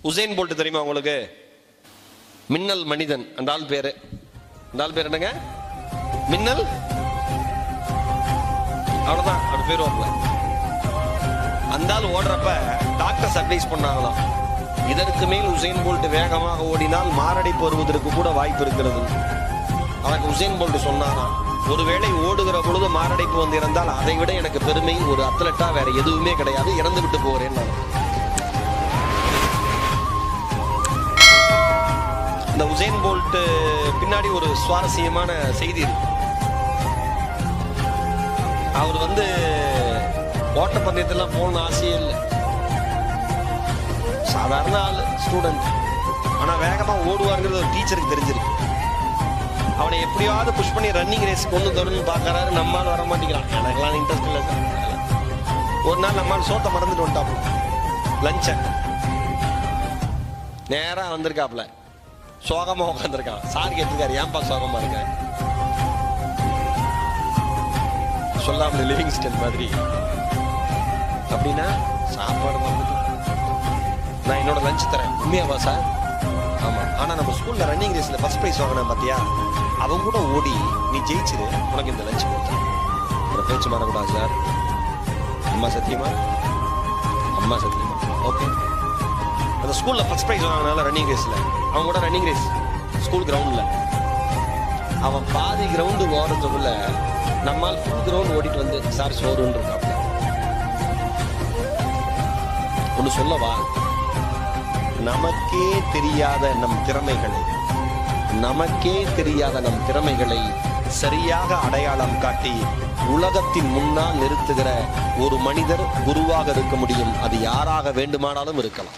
Hussain bolt தெரியுமா உங்களுக்கு? மின்னல் மனிதன். அந்த ஆள் பேரு. அந்த ஆள் பேர் என்னங்க? மின்னல்? அவ்வளவுதான். அது பேர் வரல. அந்த ஆள் ஓடுறப்ப டாக்டர்ஸ் அட்வைஸ் பண்ணாங்களாம். இதற்கு மேல் உசேன் போல்ட் வேகமாக ஓடினால் மாரடைப்பு வருவதற்கு கூட வாய்ப்பு இருக்கிறது. அவனுக்கு உசேன் போல்ட் சொன்னாராம் ஒருவேளை ஓடுகிற பொழுது மாரடைப்பு வந்து இருந்தால் அதை விட எனக்கு பெருமை. ஒரு அத்லட்டா வேற எதுவுமே கிடையாது. இறந்து விட்டு போகிறேன் நான் உசேன் போல்ட் uh, பின்னாடி ஒரு சுவாரஸ்யமான செய்தி இருக்கு. அவர் வந்து ஓட்டப்பந்தயத்தெல்லாம் போகணும்னு ஆசையே இல்லை. சாதாரண ஆள் ஸ்டூடெண்ட் ஆனால் வேகமாக ஓடுவாருங்கிறது ஒரு டீச்சருக்கு தெரிஞ்சிருக்கு. அவனை எப்படியாவது புஷ் பண்ணி ரன்னிங் ரேஸ் கொண்டு தரணும்னு பார்க்கறாரு நம்மால் வர மாட்டேங்கிறான். எனக்கெல்லாம் இன்ட்ரெஸ்ட் இல்லை சார். ஒரு நாள் நம்மால் சோத்தை மறந்துட்டு வந்துட்டாப்புல. லஞ்ச நேராக வந்திருக்காப்புல. சோகமா உட்காந்துருக்கான் சார் கேட்டிருக்காரு ஏன்பா சோகமா இருக்க? சொல்லாமல் லிவிங்ஸ்டன் மாதிரி. அப்படின்னா சாப்பாடு மறந்துட்டு. நான் என்னோட லஞ்ச் தரேன். உண்மையாவா சார்? ஆமாம் ஆனால் நம்ம ஸ்கூலில் ரன்னிங் ரேஸில் ஃபஸ்ட் ப்ரைஸ் வாங்கினேன் பார்த்தியா அவங்க கூட ஓடி நீ ஜெயிச்சிரு. உனக்கு இந்த லஞ்ச் கொடுத்தேன். ஒரு பேச்சு மாறக்கூடாது சார். அம்மா சத்தியமா? அம்மா சத்தியமா. ஓகே. அந்த ஸ்கூல்ல ஃபர்ஸ்ட் பிரைஸ் வாங்கினால ரன்னிங் ரேஸ்ல அவன் கூட ரன்னிங் ரேஸ் ஸ்கூல் கிரவுண்ட்ல அவன் பாதி கிரவுண்டு ஓடுறதுக்குள்ள நம்மால் ஃபுல் கிரவுண்ட் ஓடிட்டு வந்து சார் சோறுன்னு இருக்காப்ல ஒன்று சொல்லவா? நமக்கே தெரியாத நம் திறமைகளை நமக்கே தெரியாத நம் திறமைகளை சரியாக அடையாளம் காட்டி உலகத்தின் முன்னால் நிறுத்துகிற ஒரு மனிதர் குருவாக இருக்க முடியும். அது யாராக வேண்டுமானாலும் இருக்கலாம்.